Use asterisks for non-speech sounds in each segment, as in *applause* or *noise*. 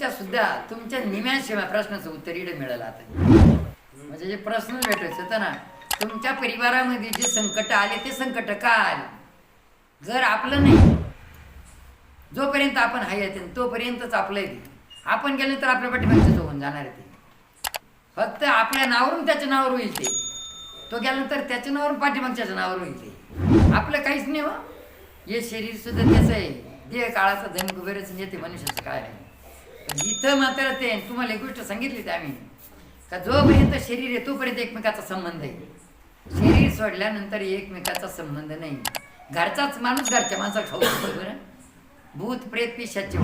तुमच्या सुद्धा तुमच्या निम्याशिवाय प्रश्नाचं उत्तर इकडे मिळालं आता. म्हणजे जे प्रश्न भेटायचं होतं ना तुमच्या परिवारामध्ये जे संकट आले ते संकट का आले? जर आपलं नाही जोपर्यंत आपण हाय येते तोपर्यंतच आपलं येते. आपण गेलं तर आपल्या पाठीमागचं होऊन जाणार आहे ते. फक्त आपल्या नावावरून त्याच्या नावावर होईल ते. तो गेल्यानंतर त्याच्या नावावरून पाठीमागच्याच्या नावावर होईल ते. आपलं काहीच नाही हो. हे शरीर सुद्धा त्याचं आहे. देह काळाचा धन कुबेरच येते मनुष्याचं काय आहे? इथं मात्र ते तुम्हाला एक गोष्ट सांगितली ते आम्ही. का जोपर्यंत शरीर आहे तोपर्यंत एकमेकाचा संबंध आहे. शरीर सोडल्यानंतर एकमेकाचा संबंध नाही. घरचाच माणूस घरच्या माणसाला खाऊ शकतो बरं. भूत प्रेत पिशाचे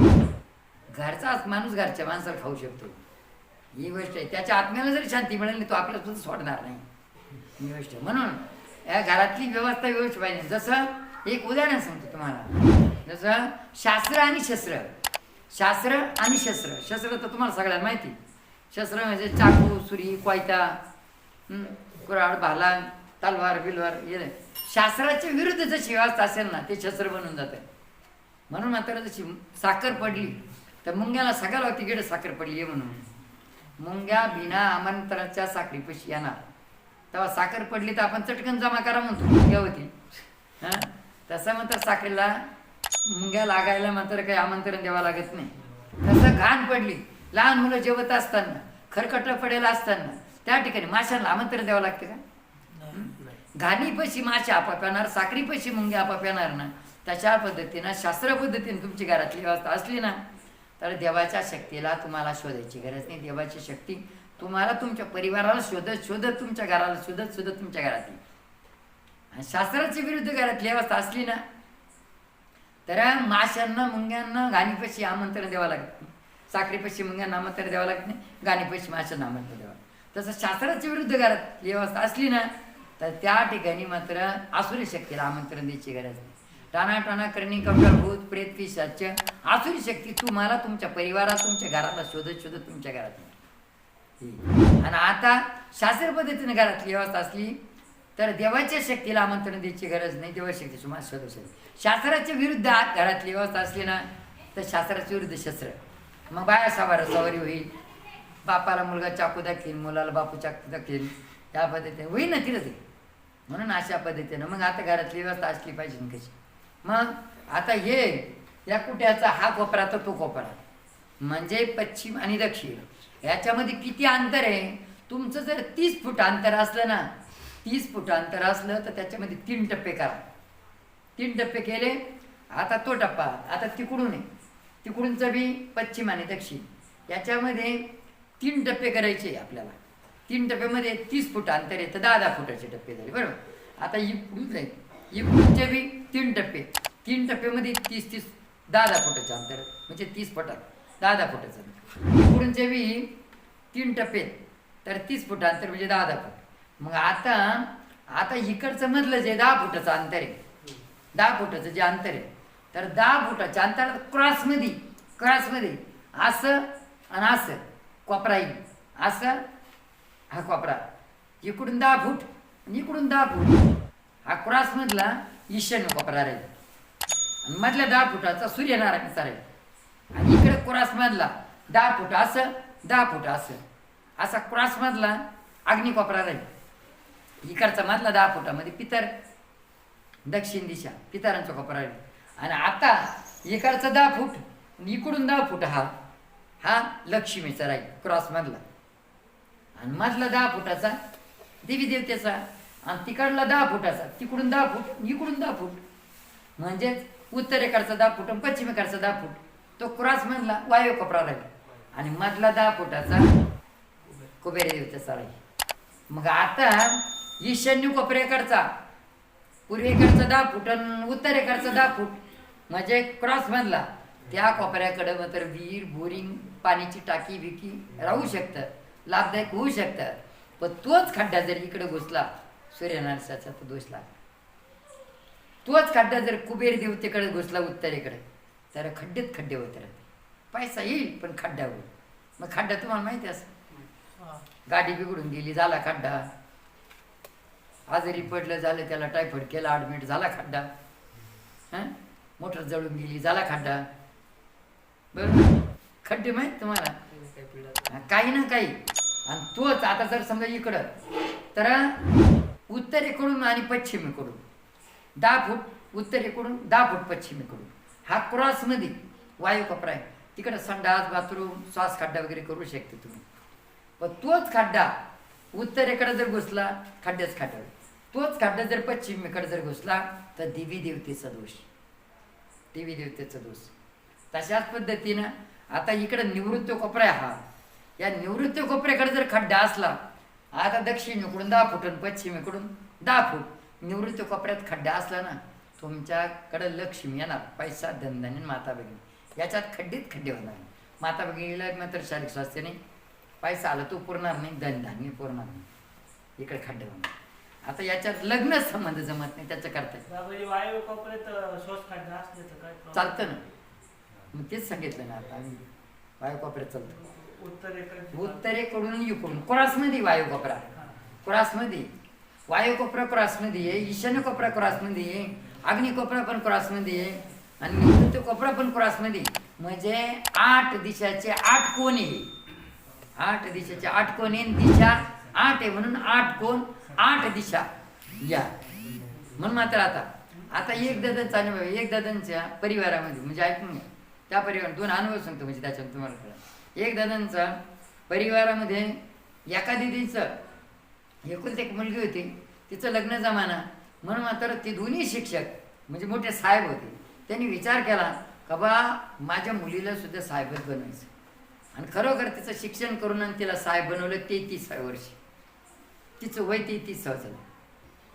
घरचाच माणूस घरच्या माणसाला खाऊ शकतो. ही गोष्ट आहे. त्याच्या आत्म्याला जरी शांती मिळाली तो आपल्याला सुद्धा सोडणार नाही. ही गोष्ट म्हणून या घरातली व्यवस्था व्यवस्थित पाहिजे. जसं एक उदाहरण सांगतो तुम्हाला. जसं शास्त्र आणि शस्त्र. शास्त्र आणि शस्त्र. शस्त्र तर तुम्हाला सगळ्यांना माहिती. शस्त्र म्हणजे चाकू सुरी कोयता कुराड भाला तलवार बिलवार हे शास्त्राच्या विरुद्ध जशी व्यवस्था असेल ना ते शस्त्र बनून जातं. म्हणून मात्र जशी साखर पडली तर मुंग्याला सगळ्याला तिकडे साखर पडली आहे म्हणून. मुंग्या बिना आमंत्रणाच्या साखरीपशी येणार. तेव्हा साखर पडली तर आपण चटकन जमा करा म्हणतो मुंग्या होती. हां? तसं म्हणतात साखरेला मुंग्या लागायला मात्र काही आमंत्रण द्यावं लागत नाही. तसं घाण पडली. लहान मुलं जेवत असताना खरकट पडेल असताना त्या ठिकाणी माशांना आमंत्रण द्यावं लागतं का? घाणीपाशी मासे आपाप येणार साखरीपाशी मुंग्या आपाप येणार ना? तशा पद्धतीनं शास्त्र पद्धतीने तुमची घरातली व्यवस्था असली ना तर देवाच्या शक्तीला तुम्हाला शोधायची गरज नाही. देवाची शक्ती तुम्हाला तुमच्या परिवाराला शोधत शोधत तुमच्या घराला शोधत शोधत तुमच्या घरात येईल आणि शास्त्राच्या विरुद्ध घरातली व्यवस्था असली ना तर माशांना मुंग्यांना घाणीपाशी आमंत्रण द्यावं लागत नाही. साखरीपाशी मुंग्यांना आमंत्रण द्यावं लागत नाही गाणीपाशी माशांना आमंत्रण द्यावं तसं शास्त्राच्या विरुद्ध घरात व्यवस्था असली ना तर त्या ठिकाणी मात्र आसुरी शक्तीला आमंत्रण द्यायची गरज नाही. टाणा टाणा करणी भूत प्रेत पिशाच आसुरी शक्ती तुम्हाला तुमच्या परिवारात तुमच्या घराला शोधत शोधत तुमच्या घरात आणि आता शास्त्र पद्धतीने घरातली व्यवस्था असली तर देवाच्या शक्तीला आमंत्रण द्यायची गरज नाही देवाच्या शक्ती तुम्हाला शोधू शकते शास्त्राच्या विरुद्ध आत घरातली व्यवस्था असली ना तर शास्त्राच्या विरुद्ध शस्त्र. मग बाया सवार सवारी होईल. बापाला मुलगा चाकू दाखील मुलाला बापू चाकू दाखील या पद्धतीने होईल ना तिला ते म्हणून अशा पद्धतीनं. मग आता घरातली व्यवस्था असली पाहिजे ना कशी? मग आता हे या कुट्याचा हा कोपरा तर तो कोपरा. म्हणजे पश्चिम आणि दक्षिण. याच्यामध्ये किती अंतर आहे? तुमचं जर तीस फूट अंतर असलं ना तीस फूट अंतर असलं तर त्याच्यामध्ये तीन टप्पे करा. तीन टप्पे केले आता तो टप्पा आता तिकडून आहे तिकडूनचं बी पश्चिम आणि दक्षिण. याच्यामध्ये तीन टप्पे करायचे आपल्याला. तीन टप्प्यामध्ये तीस फूट अंतर आहे तर दहा दहा फुटाचे टप्पे झाले बरोबर? आता इकडून जाईल. इकडूनचे बी तीन टप्पे. तीन टप्प्यामध्ये तीस तीस दहा दहा फुटाचे अंतर. म्हणजे तीस फुटात. दहा दहा फुटाचं अंतर. इकडूनचे बी तीन टप्पे. तर तीस फुट अंतर म्हणजे दहा दहा फूट. मग आता आता इकडचं मधलं जे दहा फुटाचं अंतर आहे दहा फुटाचं जे अंतर आहे तर दहा फुटाच्या अंतरात क्रॉसमध्ये क्रॉसमध्ये असं आणि असं कोपरा येईल. असं हा कोपरा. इकडून दहा फूट आणि इकडून दहा फूट. हा क्रॉसमधला ईशान्य कोपरा राहील. आणि मधल्या दहा फुटाचा सूर्यनारायणचा राहील आणि इकडे क्रॉसमधला दहा फूट असं दहा फूट असं. असा क्रॉसमधला अग्निकोपरा राहील. इकडचा मधला दहा फुटामध्ये पितर. दक्षिण दिशा पितरांचा कोपरा आणि आता इकडचा दहा फूट आणि इकडून दहा फूट हा हा लक्ष्मीचा राहील क्रॉसमधला आणि मधला दहा फुटाचा देवी देवतेचा आणि तिकडला दहा फुटाचा तिकडून दहा फूट इकडून दहा फूट. म्हणजेच उत्तरेकडचा दहा फूट आणि पश्चिमेकडचा दहा फूट. तो क्रॉसमधला वायू कोपरा राहील. आणि मधला दहा फुटाचा कुबेर देवतेचा राहील. मग आता ईशान्य कोपऱ्याकडचा. पूर्वेकडचा दहा फूट आणि उत्तरेकडचा दहा फूट. म्हणजे क्रॉस मधला त्या कोपऱ्याकडे मात्र विहीर बोरिंग पाण्याची टाकी बिकी राहू शकतं. लाभदायक होऊ शकतं. पण तोच खड्डा जर इकडे घुसला सूर्यनारायणाचा तो दोष लागला. तोच खड्डा जर कुबेर देवतेकडे घुसला उत्तरेकडे तर खड्डेत खड्डे होत राहते पैसा येईल पण खड्डा होईल. मग खड्डा तुम्हाला माहिती असं गाडी बिघडून गेली झाला खड्डा. आजारी पडलं झालं त्याला टायफॉइड केला ॲडमिट झाला खड्डा. मोटर जळून गेली झाला खड्डा. बरोबर खड्डे माहीत तुम्हाला? काही ना काही. आणि तोच आता जर समजा इकडं तर उत्तरेकडून आणि पश्चिमेकडून. दहा फूट उत्तरेकडून दहा फूट पश्चिमेकडून. हा क्रॉसमध्ये वायू कपडा आहे. तिकडं संडास बाथरूम श्वास खड्डा वगैरे करू शकते तुम्ही. पण तोच खड्डा उत्तरेकडे जर घुसला खड्ड्याच खड्डा तोच खड्डा जर पश्चिमेकडे जर घुसला तर देवी देवतेचा दोष. देवी देवतेचा दोष. तशाच पद्धतीनं आता इकडं निवृत्त कोपरा आहे हा. या निवृत्त कोपऱ्याकडे जर खड्डा असला आता दक्षिणेकडून दहा फूट आणि पश्चिमेकडून दहा फूट निवृत्त कोपऱ्यात खड्डा असला ना तुमच्याकडं लक्ष्मी येणार पैसा धनधान्य माता भगिनी. याच्यात खड्डेत खड्डे होणार. माता भगिनीला मात्र शारीरिक नाही. पैसा आला तो पुरणार नाही धनधान्य पुरणार नाही. इकडे खड्डे होणार. आता याच्यात लग्न संबंध जमत नाही त्याचं करता येईल. बाबाजी वायू कोपऱ्यात श्वास खड्डा असले तर काय problem? चालतं ना. मग तेच सांगितलं ना आता आम्ही वायू कोपऱ्यात चालतो. उत्तरेकडे उत्तरेकडून इकडून क्रॉसमध्ये वायू कोपरा. क्रॉसमध्ये. वायू कोपरा क्रॉसमध्ये आहे ईशान्य कोपरा क्रॉसमध्ये आहे अग्नी कोपरा पण क्रॉसमध्ये आहे आणि निवृत्त कोपरा पण क्रॉसमध्ये म्हणजे आठ दिशाचे आठ कोण आहे आठ दिशाचे आठ कोण आहे आणि दिशा आठ आहे म्हणून आठ कोण? आठ दिशा. या. म्हणून मात्र आता. आता एक ददन चालू बाबा एक दादांच्या परिवारामध्ये म्हणजे ऐकून घ्या. त्या परिवार दोन अनुभव सांगतो म्हणजे त्याच्यात तुम्हाला एक दादांचा परिवारामध्ये एका दिदीचं एकुलते एक मुलगी होती. तिचं लग्न जमाना. म्हणून मात्र ते दोन्ही शिक्षक म्हणजे मोठे साहेब होते. त्यांनी विचार केला का बा माझ्या मुलीला सुद्धा साहेबच बनवायचं. आणि खरोखर तिचं शिक्षण करून आणि तिला साहेब बनवलं तेहतीस वर्षी. तिचं वय तीच झालं.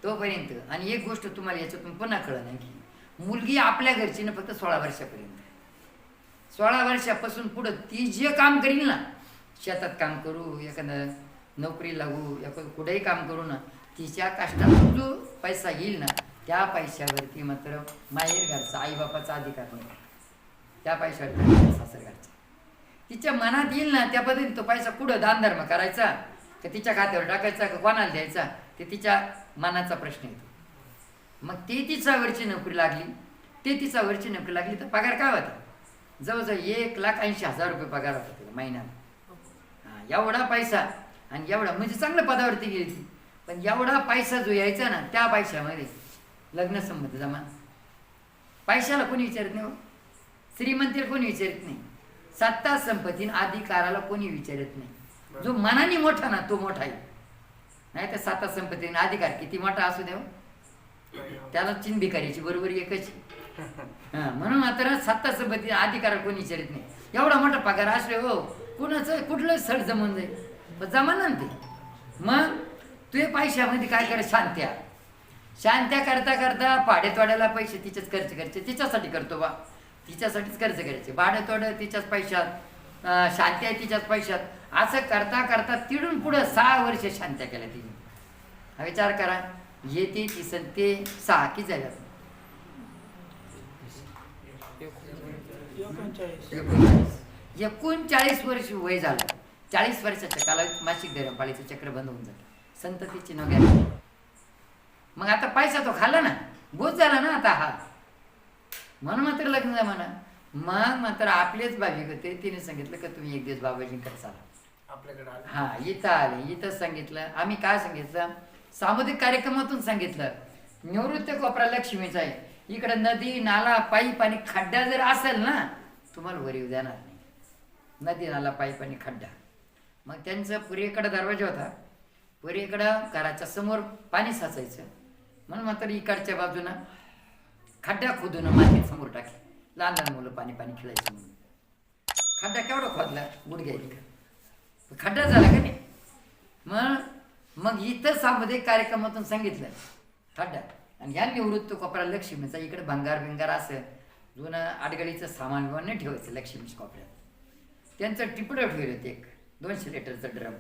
तोपर्यंत आणि एक गोष्ट तुम्हाला याच्यातून पुन्हा कळलं नाही की मुलगी आपल्या घरची ना फक्त सोळा वर्षापर्यंत. सोळा वर्षापासून पुढं ती जे काम करील ना शेतात काम करू एखादं नोकरी लागू एखादं कुठेही काम करू ना तिच्या कष्टातून जो पैसा येईल ना त्या पैशावरती मात्र माहेर घरचा आईबापाचा अधिकार नाही. त्या पैशावरती सासर घरचा तिच्या मनात येईल ना त्या पद्धतीने तो पैसा कुठं दानधर्म करायचा? का तिच्या खात्यावर टाकायचा का कोणाला द्यायचा? ते तिच्या मनाचा प्रश्न येतो. मग ते तिचा वरची नोकरी लागली ते तिचा वरची नोकरी लागली तर पगार काय होता? जवळजवळ एक लाख ऐंशी हजार रुपये पगार होता तिला महिन्याला. एवढा पैसा आणि एवढा म्हणजे चांगल्या पदावरती गेली ती. पण एवढा पैसा जो यायचा ना त्या पैशामध्ये लग्नसंबंध जमा. पैशाला कोणी विचारत नाही हो. श्रीमंतीला कोणी विचारत नाही. सत्ता संपत्तीनं अधिकाराला कोणी विचारत नाही. जो मनाने मोठा ना तो मोठा आहे. नाही तर सत्ता संपत्तीने अधिकार किती मोठा असू द्या त्याला चिन भिकारीची बरोबर एकच. *laughs* हा, म्हणून मात्र सत्ता संपत्ती अधिकार कोणी विचारित नाही. एवढा मोठा पगार असले हो कुणाचं कुठलं सड जमून जाईल? पण जमाना ना ते. मग तुझे पैशामध्ये काय कर शांत्या. शांत्या करता करता भाडेतोड्याला पैसे तिचेच खर्च करायचे. तिच्यासाठी करतो बा. तिच्यासाठीच खर्च करायचे. भाडेतोड्या तिच्याच पैशात. शांती आहे तिच्याच पैशात. असं करता करता तिडून पुढं सहा वर्ष शांत्या केल्या तिने. हा विचार करा. येते ते सहा की झाल्यात? एकोणचाळीस. वर्ष वय झालं. चाळीस वर्षाच्या कालावधीत मासिक धैर्यपाळीचं चक्र बंद होऊन जातं. संततीची नव्या मग आता पैसा तो खाल्ला ना. बोध झाला ना आता हा. म्हणून मात्र लग्न जमाना. मग मात्र आपलेच भाविक होते. तिने सांगितलं का तुम्ही एक दिवस बाबाजींकडे चाला. आपल्याकडे आले. हा इथं आले. इथं सांगितलं. आम्ही काय सांगितलं? सामुदायिक कार्यक्रमातून सांगितलं. निवृत्त कोपरा लक्ष्मीचा आहे इकडे नदी नाला पाईप आणि खड्डा जर असेल ना तुम्हाला वर येऊ देणार नाही. नदी नाला पाईप आणि खड्डा. मग त्यांचं पुरेकडं दरवाजा होता. पुरेकडं घराच्या समोर पाणी साचायचं. म्हणून मात्र इकडच्या बाजूनं खड्डा खोदून मातीत समोर टाकली. लहान लहान मुलं पाणी पाणी खेळायचं म्हणून. खड्डा केवढा खोदला? गुडघ्या इतका. खड्डा झाला का नाही? मग मग इथं सामुदायिक कार्यक्रमातून सांगितलं. खड्डा. आणि या निवृत्त कोपरा लक्ष्मीचा इकडे भंगार भिंगार असं जुनं आडगळीचं सामान बिमान नाही ठेवायचं लक्ष्मीच्या कोपऱ्यात. त्यांचं टिपडं ठेवलं होतं एक. दोनशे लिटरचं ड्रम.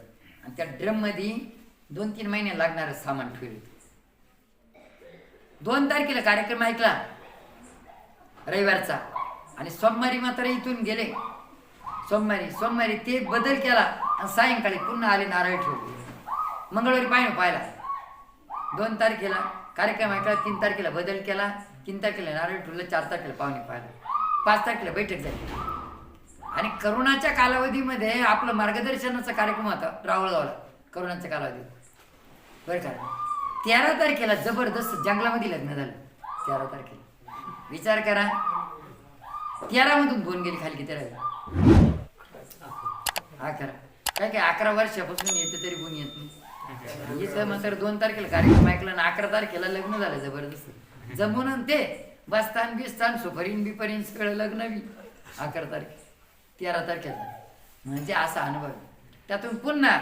आणि त्या ड्रममध्ये दोन तीन महिने लागणारं सामान ठेवलं होतं दोन तारखेला कार्यक्रम ऐकला. रविवारचा. आणि सोमवारी मात्र इथून गेले. सोमवारी सोमवारी ते बदल केला आणि सायंकाळी पुन्हा आले नारळ ठेवले मंगळवारी पाहिजे पाहिला. दोन तारखेला कार्यक्रम ऐकला तीन तारखेला बदल केला तीन तारखेला नारळ ठेवलं चार तारखेला पाहुणे पाहिला. पाच तारखेला बैठक झाली. आणि करोनाच्या कालावधीमध्ये आपलं मार्गदर्शनाचा कार्यक्रम होता रावळगावला करोनाच्या कालावधीत. बरं का? तेरा तारखेला जबरदस्त जंगलामध्ये लग्न झालं. तेरा तारखेला. विचार करा. तेरामधून दोन गेली खाली किती राहिले अकरा काय काय अकरा वर्षापासून येते तरी कोणी येत नाही. इथं मात्र दोन तारखेला कार्यक्रम ऐकला आणि अकरा तारखेला लग्न झालं जबरदस्त. जमून आणि ते बसतान बिस्तान सुपरीन बिपरीन सगळं लग्न बी. अकरा तारखे तेरा तारखेला. म्हणजे असा अनुभव. आहे. त्यातून पुन्हा